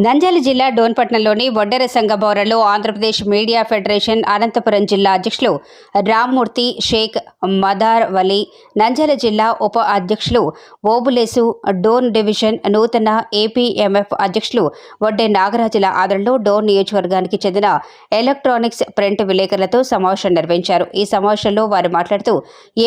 నంద్యాల జిల్లా డోన్పట్నంలోని వడ్డెర సంఘ భవనంలో ఆంధ్రప్రదేశ్ మీడియా ఫెడరేషన్ అనంతపురం జిల్లా అధ్యక్షులు రామ్మూర్తి షేక్ మదార్ వలీ నంద్యాల జిల్లా ఉప అధ్యక్షులు ఓబులేసు డోన్ డివిజన్ నూతన ఏపీఎంఎఫ్ అధ్యక్షులు వడ్డే నాగరాజుల ఆదరణలో డోన్ నియోజకవర్గానికి చెందిన ఎలక్ట్రానిక్స్ ప్రింట్ విలేకరులతో సమావేశం నిర్వహించారు. ఈ సమావేశంలో వారు మాట్లాడుతూ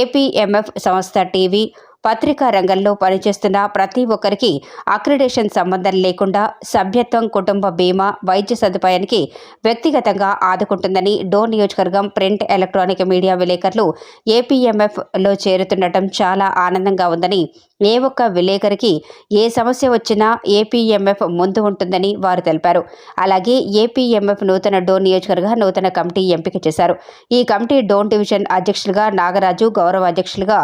ఏపీఎంఎఫ్ సంస్థ టీవీ పత్రికా రంగంలో పనిచేస్తున్న ప్రతి ఒక్కరికి అక్రిడేషన్ సంబంధం లేకుండా సభ్యత్వం కుటుంబ బీమా వైద్య సదుపాయానికి వ్యక్తిగతంగా ఆదుకుంటుందని డో నియోజకవర్గం ప్రింట్ ఎలక్ట్రానిక్ మీడియా విలేకరులు ఏపీఎంఎఫ్లో చేరుతుండటం చాలా ఆనందంగా ఉందని ఏ ఒక్క విలేకరికి ఏ సమస్య వచ్చినా ఏపీఎంఎఫ్ ముందు ఉంటుందని వారు తెలిపారు. అలాగే ఏపీఎంఎఫ్ నూతన డోన్ నియోజకవర్గ నూతన కమిటీ ఎంపిక చేశారు. ఈ కమిటీ డోన్ డివిజన్ అధ్యక్షులుగా నాగరాజు గౌరవ అధ్యక్షులుగా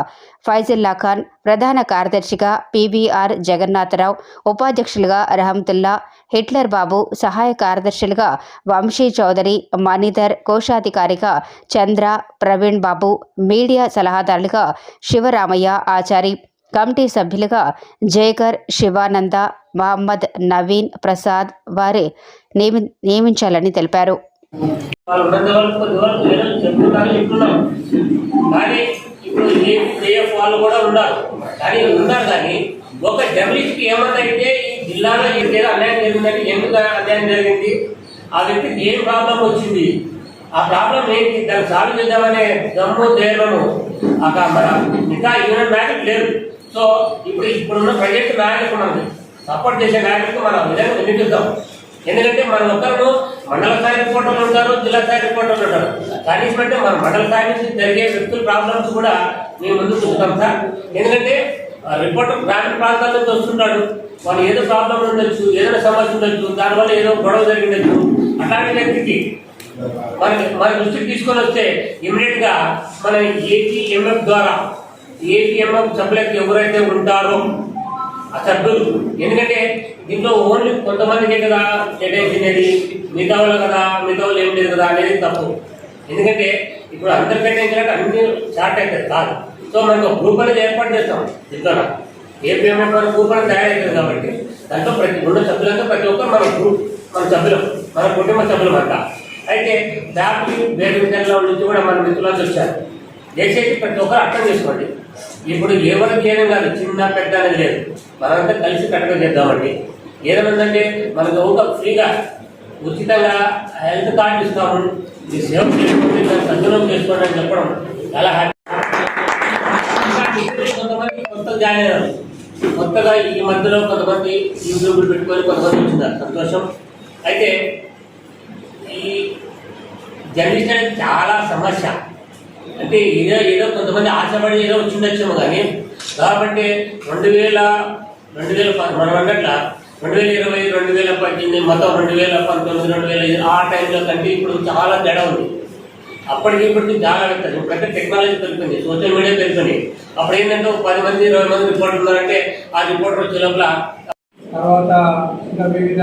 ఫైజుల్లా ఖాన్ ప్రధాన కార్యదర్శిగా పీవీఆర్ జగన్నాథరావు ఉపాధ్యక్షులుగా రహమతుల్లా హిట్లర్ బాబు సహాయ కార్యదర్శులుగా వంశీ చౌదరి మణిధర్ కోశాధికారిగా చంద్ర ప్రవీణ్ బాబు మీడియా సలహాదారులుగా శివరామయ్య ఆచారి కమిటీ సభ్యులుగా జయకర్ శివానంద మహమ్మద్ నవీన్ ప్రసాద్ వారి నియమి నియమించాలని తెలిపారు. ఒక జర్నలిస్ట్కి ఏమన్నా అయితే ఈ జిల్లాలో ఏదైనా అన్యాయం జరిగిందంటే ఎందుకు అన్యాయం జరిగింది? ఆ వ్యక్తికి ఏం ప్రాబ్లం వచ్చింది? ఆ ప్రాబ్లం ఏంటి? దాన్ని సాల్వ్ చేద్దామనే దమ్ము ధైర్యము. అక్కడ మన ఇంకా యూనియన్ మ్యాటర్ లేదు సో ఇప్పుడు ఇప్పుడున్న ప్రజెంట్ నాయకులు ఉన్నది సపోర్ట్ చేసే నాయకులకు మనం నిజంగా వినిపిద్దాం. ఎందుకంటే మన ఒక్కరు మండల స్థాయి రిపోర్టర్లు ఉంటారు జిల్లా స్థాయి రిపోర్టర్లు ఉంటారు. కనీసం అంటే మన మండల స్థాయి నుంచి జరిగే వ్యక్తుల ప్రాబ్లమ్స్ కూడా మేము ముందు చూస్తాం సార్. ఎందుకంటే రిపోర్టర్ గ్రామీణ ప్రాంతాల నుంచి వస్తుంటాడు. వాళ్ళు ఏదో ప్రాబ్లం ఉండొచ్చు ఏదైనా సమస్య ఉండొచ్చు దానివల్ల ఏదో గొడవ జరిగిండొచ్చు. అట్లాంటి వ్యక్తికి మన మన దృష్టికి తీసుకొని వస్తే ఇమీడియట్గా మన ఏపీఎంఎఫ్ ద్వారా ఏటీఎంఎం సభ్యులకు ఎవరైతే ఉంటారో ఆ సభ్యులు. ఎందుకంటే దీంట్లో ఓన్లీ కొంతమందికే కదా కేటాయించినది మిగతా వాళ్ళు కదా మిగతా వాళ్ళు ఏం లేదు కదా అనేది తప్పు. ఎందుకంటే ఇప్పుడు అందరు కేటాయించినట్టు అన్ని స్టార్ట్ అవుతాయి కాదు. సో మనకు గ్రూప్ అనేది ఏర్పాటు చేస్తాం ఇక్కడ ఏపీఎంఎం మన గ్రూప్ అనేది తయారవుతుంది కాబట్టి దాంట్లో ప్రతి రెండు సభ్యులంతా ప్రతి ఒక్కరు మన గ్రూప్ మన సభ్యులం మన కుటుంబ సభ్యులం అంట. అయితే దాటి వేరే విధంగా నుంచి కూడా మన మిత్రులంతా వచ్చారు. దయచేసి ప్రతి ఒక్కరు అర్థం చేసుకోండి. ఇప్పుడు ఎవరు చేయడం కాదు చిన్న పెద్ద అనేది లేదు. మనంతా కలిసి కట్టగా చేద్దామండి. ఏదైందంటే మనకు ఒక ఫ్రీగా ఉచితంగా హెల్త్ కార్డు ఇస్తాము. మీ సేవ చేసుకోండి సద్వినియోగం చేసుకోండి అని చెప్పడం చాలా హ్యాపీ. కొంతమంది కొత్త జాయిన్ అయ్యారు కొత్తగా ఈ మధ్యలో కొంతమంది యూట్యూబ్లు పెట్టుకొని కొంతమంది వచ్చినారు. సంతోషం. అయితే ఈ జర్నలిస్ట్ అనేది చాలా సమస్య. అంటే ఏదో ఏదో కొంతమంది ఆశపడి ఏదో వచ్చిండొచ్చేమో కానీ కాబట్టి రెండు వేల రెండు వేల మనం అన్నట్ల రెండు వేల ఇరవై రెండు వేల పద్దెనిమిది మొత్తం రెండు వేల పంతొమ్మిది రెండు వేల ఆ టైంలో కంటే ఇప్పుడు చాలా తేడా ఉంది. అప్పటికి ఇప్పటికి చాలా వ్యక్తం ఇప్పుడైతే టెక్నాలజీ పెరుగుతుంది సోషల్ మీడియా పెరుగుతుంది. అప్పుడు ఏంటంటే ఒక పది మంది ఇరవై మంది రిపోర్టర్ ఉన్నారంటే ఆ రిపోర్టర్ వచ్చే లోపల తర్వాత ఇంకా వివిధ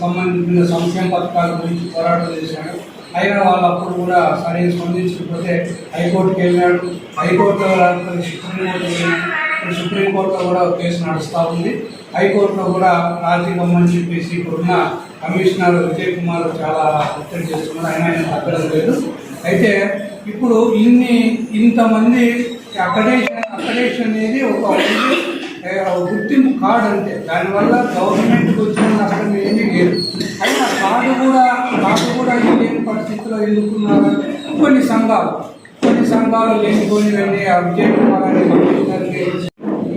సంబంధించిన సంక్షేమ పథకాల గురించి పోరాటం చేశాడు అయినా వాళ్ళు అప్పుడు కూడా సరైన స్పందించకపోతే హైకోర్టుకి వెళ్ళాడు హైకోర్టులో రాకపోతే సుప్రీంకోర్టు వెళ్ళాడు సుప్రీంకోర్టులో కూడా ఒక కేసు నడుస్తూ ఉంది. హైకోర్టులో కూడా రాజీగమ్మని చెప్పేసి ఇప్పుడున్న కమిషనర్ విజయ్ కుమార్ చాలా ఒత్తిడి చేస్తున్నారు. అయినా ఆయన తగ్గడం లేదు. అయితే ఇప్పుడు ఇన్ని ఇంతమంది అకడేషన్ అకడేషన్ అనేది ఒక గుర్తింపు కార్డు అంటే దానివల్ల గవర్నమెంట్కి వచ్చిన నష్టం ఏమీ లేదు. అయినా కార్డు కూడా కార్డు కూడా లేని పరిస్థితిలో ఎందుకున్నారంటే కొన్ని సంఘాలు కొన్ని సంఘాలు లేనిపోయినవన్నీ వెళ్ళి ఆ విజయ్ కుమార్ అనే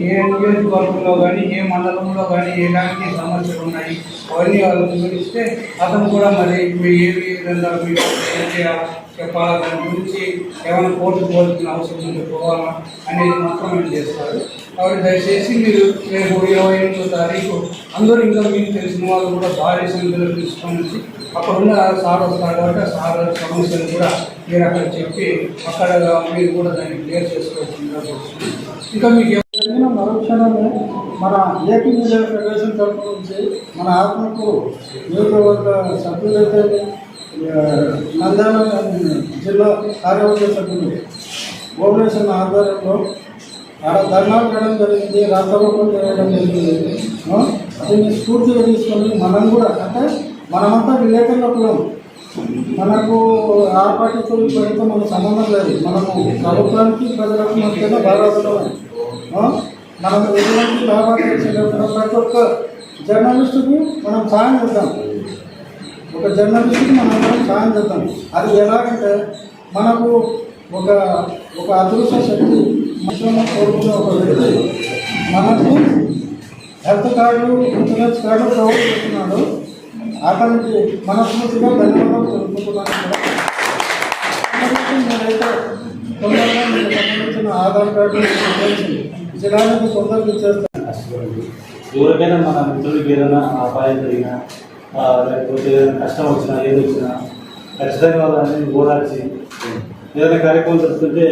ఏ నియోజకవర్గంలో కానీ ఏ మండలంలో కానీ ఎలాంటి సమస్యలు ఉన్నాయి అవన్నీ వాళ్ళు వివరిస్తే అతను కూడా మరి మీ ఏ విధంగా మీరు ఏం చేయాలి? చెప్పాలా దాని గురించి ఏమైనా కోర్టు కోరుతున్న అవసరం ఉంటే పోవాలా అనేది మాత్రం మీరు చేస్తారు. కాబట్టి దయచేసి మీరు రేపు ఇరవై ఎనిమిదో తారీఖు అందరూ ఇంకా మీకు తెలిసిన వాళ్ళు కూడా భారీ సంఖ్యలో తీసుకొని వచ్చి అక్కడ ఉన్న సార్ వస్తారు కాబట్టి ఆ సార్ సమస్యలు కూడా మీరు అక్కడ చెప్పి అక్కడ మీరు కూడా దాన్ని క్లియర్ చేసుకోవచ్చు ఇంకా మీకు జరిగిన మరుక్షణమే మన ఏపీ మీడియా ఫెడరేషన్ తరఫు నుంచి మన ఆత్మకు నియోజకవర్గ సభ్యులైతే నంద్యాల జిల్లా కార్యవర్గ సభ్యులు భువనేశ్వర్ ఆధ్వర్యంలో ఆడ ధర్నాలు చేయడం జరిగింది రాష్ట్రపతి జరగడం జరిగింది దీన్ని స్ఫూర్తిగా తీసుకొని మనం కూడా అంటే మనమంతా విలేకరుల కులం మనకు ఆ పార్టీతో ఈ మనకు సంబంధం లేదు మనము ప్రభుత్వానికి ప్రజలకు మధ్యన భారతమే మనకు ఎటువంటి లాభాలు ప్రతి ఒక్క జర్నలిస్టుకి మనం సాయం చేద్దాం ఒక జర్నలిస్ట్కి మనం సాయం చేద్దాం. అది ఎలాగంటే మనకు ఒక ఒక అదృశ్య శక్తి విశ్వంలో కోరుకునే ఒక వ్యక్తి మనకు health card insurance card provide చేస్తున్నాడు. అతనికి మనస్ఫూర్తిగా ధన్యవాదాలు తెలుపుతున్నాను. నేనైతే తొందరగా మీకు సంబంధించిన ఆధార్ కార్డు జిల్లాలకు తొందరగా ఇచ్చేస్తాను ఎవరికైనా మన మిత్రులకి ఏదైనా అపాయం జరిగినా లేకపోతే ఏదైనా కష్టం వచ్చినా ఏది వచ్చినా ఖచ్చితంగా వాళ్ళని ఓదార్చి ఏదైనా కార్యక్రమం జరుగుతుంటే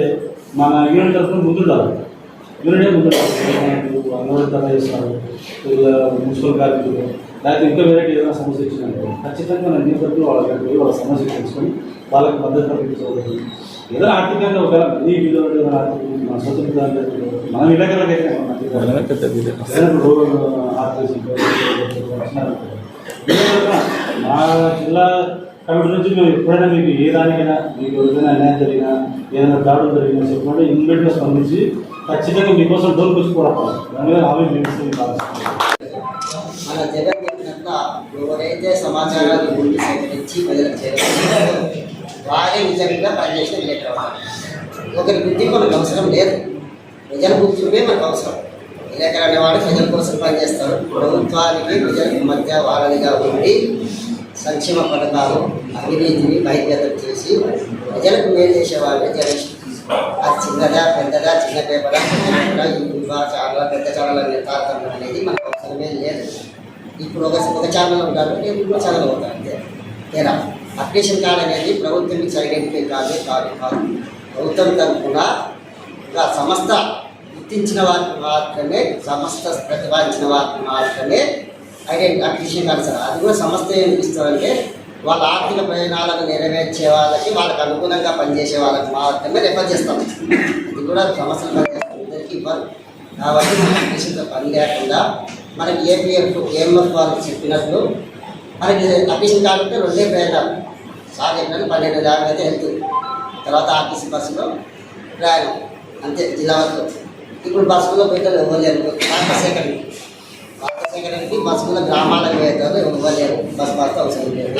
మన యూనిట్ తరఫున ముందుండాలి. యూనిటే ముందుండాలి. అంగన్వాడీ చేస్తారు మున్సిపల్ కార్మికులు. లేకపోతే ఇంకా వేరే ఏదైనా సమస్య వచ్చిందంటే ఖచ్చితంగా మన న్యూస్ తరఫున వాళ్ళ దగ్గరికి పోయి వాళ్ళ సమస్య తెలుసుకొని వాళ్ళకి మద్దతు కల్పించవద్దు ఏదో ఆర్థికంగా ఒకవేళ మరీ వీళ్ళు ఏదైనా ఆర్థిక మన స్వతంత్ర మనం విలేకరులకైతే మా జిల్లా కమిటీ నుంచి మేము ఎప్పుడైనా మీకు ఏ దానికైనా మీకు ఏదైనా అన్యాయం జరిగినా ఏదైనా దాడులు జరిగినా చెప్పకుండా ఇమ్మీడియట్గా స్పందించి ఖచ్చితంగా మీకోసం డోర్ పుచ్చుకోవడం దాని మీద హామీ మేము మీకు మన జగన్ చెప్పినట్ల ఎవరైతే సమాచారాన్ని ముందు సేకరించి ప్రజలకు చేరుకుంటారో వారే నిజంగా పనిచేసిన విలేకరు ఒకరి బుద్ధి మనకు అవసరం లేదు. ప్రజల బుద్ధులే మనకు అవసరం. విలేకరు అనేవాడు ప్రజల కోసం పనిచేస్తారు ప్రభుత్వానికి ప్రజలకు మధ్య వారధిగా ఉండి సంక్షేమ పథకాలు అవినీతిని బహిర్గతం చేసి ప్రజలకు మేలు చేసే వాళ్ళే జర్నలిస్ట్. అది చిన్నదా పెద్దదా చిన్న పేపరా పేపరా యూట్యూబా ఛానల్ పెద్ద ఛానల్ అనే తారతమ్యం అనేది మనకు అవసరమే లేదు. ఇప్పుడు ఒక ఒక ఛానల్ ఉంటారు నేను ఇంకో ఛానల్ అవుతాను అంతే. తేడా అప్లికేషన్ కార్డ్ అనేది ప్రభుత్వం సరిగ్గా ఐడెంటిఫై కాదు కాదు కాదు. ప్రభుత్వం తరఫున ఇంకా సంస్థ గుర్తించిన వారికి మాత్రమే సంస్థ ప్రతిపాదించిన వారికి మాత్రమే ఐడెంటి అప్లికేషన్ సార్ అది కూడా సంస్థ ఏం ఇస్తారంటే వాళ్ళ ఆర్థిక ప్రయోజనాలను నెరవేర్చే వాళ్ళకి వాళ్ళకి అనుగుణంగా పనిచేసే వాళ్ళకి మాత్రమే రెఫర్ చేస్తాం. ఇది కూడా సమస్యలు అందరికీ ఇవ్వాలి. కాబట్టి మన అప్లికేషన్తో పని లేకుండా మనకి ఏపీఎఫ్ ఏఎంఎఫ్ వాళ్ళు చెప్పినట్లు మనకి అప్లికేషన్ కాకుండా రెండే ప్రయోజనాలు సార్ చెప్పినట్టు పన్నెండు దాకా అయితే హెల్త్ తర్వాత ఆర్టీసీ బస్సులో ప్రయాణం. అంతే జిల్లా వరకు. ఇప్పుడు బస్సులో పెట్టాలి ఇవ్వలేరు పాత సేకరణకి పాత సేకరణకి బస్సులో గ్రామాలకు పోయేటారు ఇవ్వలేరు బస్ పాస్ అవసరం లేదు.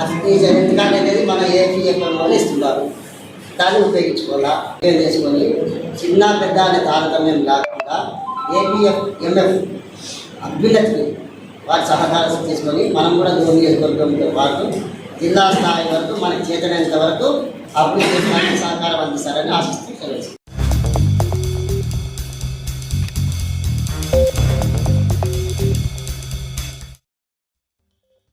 అది ఎందుకంటే అనేది మన ఏపీఎఫ్ వాళ్ళు ఇస్తున్నారు. దాన్ని ఉపయోగించుకోవాలా? ఉపయోగం చేసుకొని చిన్న పెద్ద అనే తారతమ్యం లేకుండా ఏపీఎఫ్ ఎంఎఫ్ అభ్యున్నతిని వారి సహకారం తీసుకొని మనం కూడా దూరం చేసుకుంటుంటే వారు జిల్లా స్థాయి వరకు మనకి చేతనేంత వరకు అభివృద్ధి సహకారం అందిస్తారని ఆశిస్తూ